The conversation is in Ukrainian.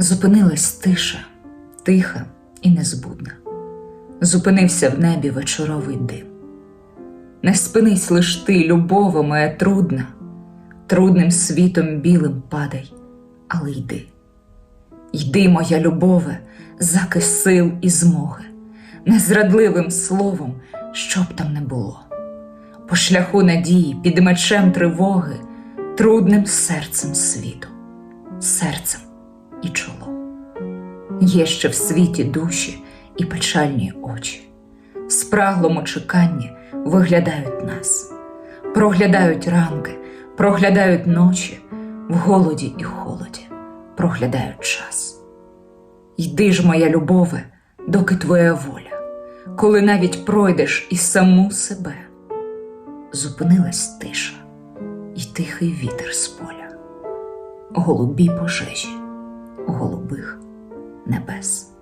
Зупинилась тиша, тиха і незбудна. Зупинився в небі вечоровий дим. Не спинись лиш ти, любова моя трудна, трудним світом білим падай, але йди. Йди, моя любове, заки сил і змоги, незрадливим словом, що б там не було. По шляху надії, під мечем тривоги, трудним серцем світу, серцем. Є ще в світі душі і печальні очі, в спраглому чеканні виглядають нас, проглядають ранки, проглядають ночі, в голоді і холоді, проглядають час. Йди ж, моя любове, доки твоя воля, коли навіть пройдеш і саму себе. Зупинилась тиша і тихий вітер з поля, голубі пожежі, голубих na paz.